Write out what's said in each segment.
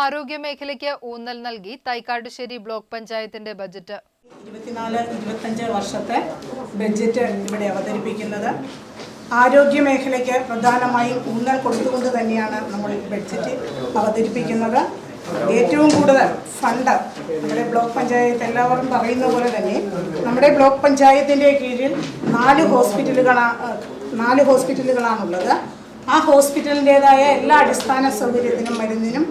ആരോഗ്യ മേഖലയ്ക്ക് ഊന്നൽ നൽകി തൈക്കാട്ടുശ്ശേരി ബ്ലോക്ക് പഞ്ചായത്തിന്റെ ബജറ്റ്. ഇരുപത്തിനാല് ഇരുപത്തഞ്ച് വർഷത്തെ ബജറ്റ് ഇവിടെ അവതരിപ്പിക്കുന്നത്. ആരോഗ്യ മേഖലയ്ക്ക് പ്രധാനമായും ഊന്നൽ കൊടുത്തുകൊണ്ട് തന്നെയാണ് നമ്മൾ ബഡ്ജറ്റ് അവതരിപ്പിക്കുന്നത്. ഏറ്റവും കൂടുതൽ ഫണ്ട് നമ്മുടെ ബ്ലോക്ക് പഞ്ചായത്ത് എല്ലാവരും പറയുന്ന പോലെ തന്നെ നമ്മുടെ ബ്ലോക്ക് പഞ്ചായത്തിന്റെ കീഴിൽ നാല് ഹോസ്പിറ്റലുകളാണ് നാല് ഹോസ്പിറ്റലുകളാണുള്ളത്. ആ ഹോസ്പിറ്റലിന്റെതായ എല്ലാ അടിസ്ഥാന സൗകര്യത്തിനും മരുന്നിനും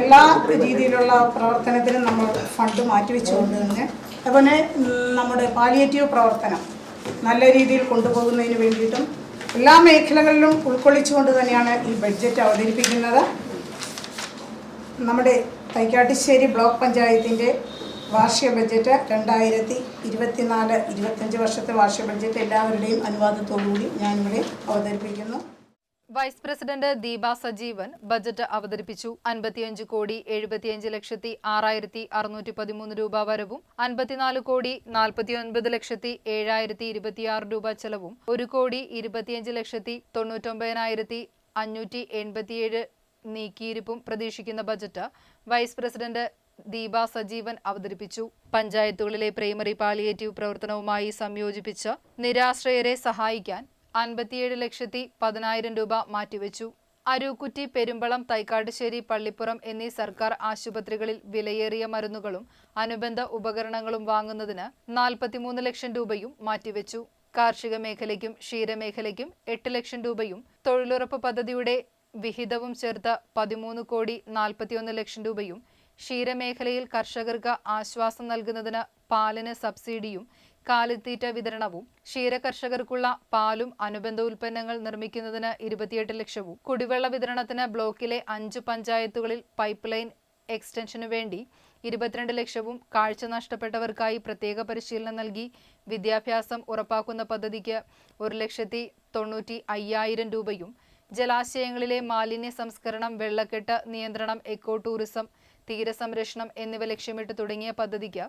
എല്ലാ രീതിയിലുള്ള പ്രവർത്തനത്തിനും നമ്മൾ ഫണ്ട് മാറ്റിവെച്ചുകൊണ്ട് തന്നെ അതുപോലെ നമ്മുടെ പാലിയേറ്റീവ് പ്രവർത്തനം നല്ല രീതിയിൽ കൊണ്ടുപോകുന്നതിന് വേണ്ടിയിട്ടും എല്ലാ മേഖലകളിലും ഉൾക്കൊള്ളിച്ചുകൊണ്ട് തന്നെയാണ് ഈ ബഡ്ജറ്റ് അവതരിപ്പിക്കുന്നത്. നമ്മുടെ തൈക്കാട്ടിശ്ശേരി ബ്ലോക്ക് പഞ്ചായത്തിന്റെ വാർഷിക ബഡ്ജറ്റ് രണ്ടായിരത്തി ഇരുപത്തിനാല് ഇരുപത്തഞ്ച് വർഷത്തെ വാർഷിക ബഡ്ജറ്റ് എല്ലാവരുടെയും അനുവാദത്തോടുകൂടി ഞാനിവിടെ അവതരിപ്പിക്കുന്നു. Vice president Deepa Sajeevan budget അവതരിപ്പിച്ചു. അൻപത്തിയഞ്ച് കോടി എഴുപത്തിയഞ്ച് ലക്ഷത്തി ആറായിരത്തി അറുന്നൂറ്റി പതിമൂന്ന് രൂപ വരവും അൻപത്തിനാല് കോടി നാൽപ്പത്തിയൊൻപത് ലക്ഷത്തി ഏഴായിരത്തി ഇരുപത്തിയാറ് രൂപ ചെലവും ഒരു കോടി ഇരുപത്തിയഞ്ച് ലക്ഷത്തി തൊണ്ണൂറ്റൊമ്പതിനായിരത്തി അഞ്ഞൂറ്റി എൺപത്തിയേഴ് നീക്കിയിരിപ്പും പ്രതീക്ഷിക്കുന്ന budget vice president Deepa Sajeevan അവതരിപ്പിച്ചു. പഞ്ചായത്തുകളിലെ പ്രൈമറി പാലിയേറ്റീവ് പ്രവർത്തനവുമായി സംയോജിപ്പിച്ച് നിരാശ്രയരെ സഹായിക്കാൻ അൻപത്തിയേഴ് ലക്ഷത്തി പതിനായിരം രൂപ മാറ്റിവെച്ചു. അരൂക്കുറ്റി പെരുമ്പളം തൈക്കാട്ടുശ്ശേരി പള്ളിപ്പുറം എന്നീ സർക്കാർ ആശുപത്രികളിൽ വിലയേറിയ മരുന്നുകളും അനുബന്ധ ഉപകരണങ്ങളും വാങ്ങുന്നതിന് നാൽപ്പത്തിമൂന്ന് ലക്ഷം രൂപയും മാറ്റിവെച്ചു. കാർഷിക മേഖലയ്ക്കും ക്ഷീരമേഖലയ്ക്കും എട്ട് ലക്ഷം രൂപയും തൊഴിലുറപ്പ് പദ്ധതിയുടെ വിഹിതവും ചേർത്ത് പതിമൂന്ന് കോടി നാൽപ്പത്തിയൊന്ന് ലക്ഷം രൂപയും ക്ഷീരമേഖലയിൽ കർഷകർക്ക് ആശ്വാസം നൽകുന്നതിന് പാലിന് സബ്സിഡിയും കാലിത്തീറ്റ വിതരണവും ക്ഷീരകർഷകർക്കുള്ള പാലും അനുബന്ധ ഉൽപ്പന്നങ്ങൾ നിർമ്മിക്കുന്നതിന് ഇരുപത്തിയെട്ട് ലക്ഷവും. കുടിവെള്ള വിതരണത്തിന് ബ്ലോക്കിലെ അഞ്ച് പഞ്ചായത്തുകളിൽ പൈപ്പ് ലൈൻ എക്സ്റ്റൻഷനു വേണ്ടി ഇരുപത്തിരണ്ട് ലക്ഷവും കാഴ്ച നഷ്ടപ്പെട്ടവർക്കായി പ്രത്യേക പരിശീലനം നൽകി വിദ്യാഭ്യാസം ഉറപ്പാക്കുന്ന പദ്ധതിക്ക് ഒരു ലക്ഷത്തി തൊണ്ണൂറ്റി അയ്യായിരം രൂപയും ജലാശയങ്ങളിലെ മാലിന്യ സംസ്കരണം വെള്ളക്കെട്ട് നിയന്ത്രണം എക്കോ ടൂറിസം തീരസംരക്ഷണം എന്നിവ ലക്ഷ്യമിട്ട് തുടങ്ങിയ പദ്ധതിക്ക്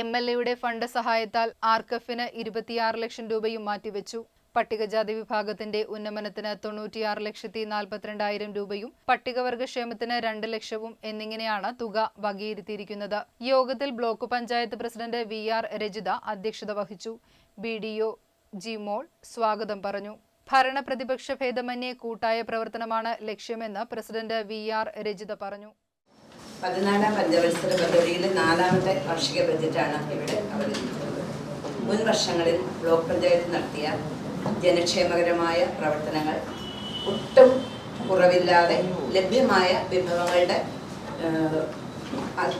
എം എൽ എയുടെ ഫണ്ട് സഹായത്താൽ ആർക്കഫിന് ഇരുപത്തിയാറ് ലക്ഷം രൂപയും മാറ്റിവെച്ചു. പട്ടികജാതി വിഭാഗത്തിന്റെ ഉന്നമനത്തിന് തൊണ്ണൂറ്റിയാറ് ലക്ഷത്തി നാൽപ്പത്തിരണ്ടായിരം രൂപയും പട്ടികവർഗ ക്ഷേമത്തിന് രണ്ട് ലക്ഷവും എന്നിങ്ങനെയാണ് തുക വകയിരുത്തിയിരിക്കുന്നത്. യോഗത്തിൽ block panchayat president V R Rajitha അധ്യക്ഷത വഹിച്ചു. ബി ഡി ഒ ജിമോൾ സ്വാഗതം പറഞ്ഞു. ഭരണ പ്രതിപക്ഷ ഭേദമന്യേ കൂട്ടായ പ്രവർത്തനമാണ് ലക്ഷ്യമെന്ന് പ്രസിഡന്റ് വി ആർ രജിത പറഞ്ഞു. പതിനാലാം പഞ്ചവത്സര പദ്ധതിയിലെ നാലാമത്തെ വാർഷിക ബജറ്റാണ് ഇവിടെ അവതരിപ്പിക്കുന്നത്. മുൻ വർഷങ്ങളിൽ ബ്ലോക്ക് പഞ്ചായത്ത് നടത്തിയ ജനക്ഷേമകരമായ പ്രവർത്തനങ്ങൾ ഒട്ടും കുറവില്ലാതെ ലഭ്യമായ വിഭവങ്ങളുടെ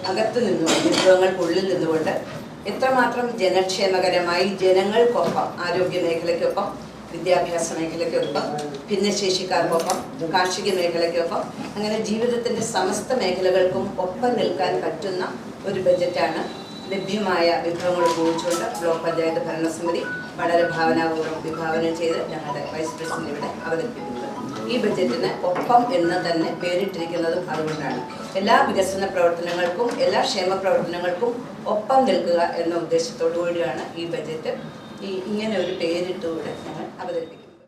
അകത്ത് നിന്നുകൊണ്ട് വിഭവങ്ങൾക്കുള്ളിൽ നിന്നുകൊണ്ട് എത്രമാത്രം ജനക്ഷേമകരമായി ജനങ്ങൾക്കൊപ്പം ആരോഗ്യ മേഖലയ്ക്കൊപ്പം വിദ്യാഭ്യാസ മേഖലയ്ക്കൊപ്പം ഭിന്നശേഷിക്കാർക്കൊപ്പം കാർഷിക മേഖലയ്ക്കൊപ്പം അങ്ങനെ ജീവിതത്തിന്റെ സമസ്ത മേഖലകൾക്കും ഒപ്പം നിൽക്കാൻ പറ്റുന്ന ഒരു ബജറ്റാണ് ലഭ്യമായ വിഭവങ്ങൾ ഉപയോഗിച്ചുകൊണ്ട് ബ്ലോക്ക് പഞ്ചായത്ത് ഭരണസമിതി വളരെ ഭാവനാപൂർവം വിഭാവനം ചെയ്ത് ഞങ്ങളുടെ വൈസ് പ്രസിഡന്റ് ഇവിടെ അവതരിപ്പിക്കുന്നത്. ഈ ബജറ്റിന് ഒപ്പം എന്ന് തന്നെ പേരിട്ടിരിക്കുന്നതും അതുകൊണ്ടാണ്. എല്ലാ വികസന പ്രവർത്തനങ്ങൾക്കും എല്ലാ ക്ഷേമ പ്രവർത്തനങ്ങൾക്കും ഒപ്പം നിൽക്കുക എന്ന ഉദ്ദേശത്തോടു കൂടിയാണ് ഈ ബജറ്റ് ഇങ്ങനെ ഒരു പേരിട്ടുകൂടെ ഞങ്ങൾ അവതരിപ്പിക്കുന്നത്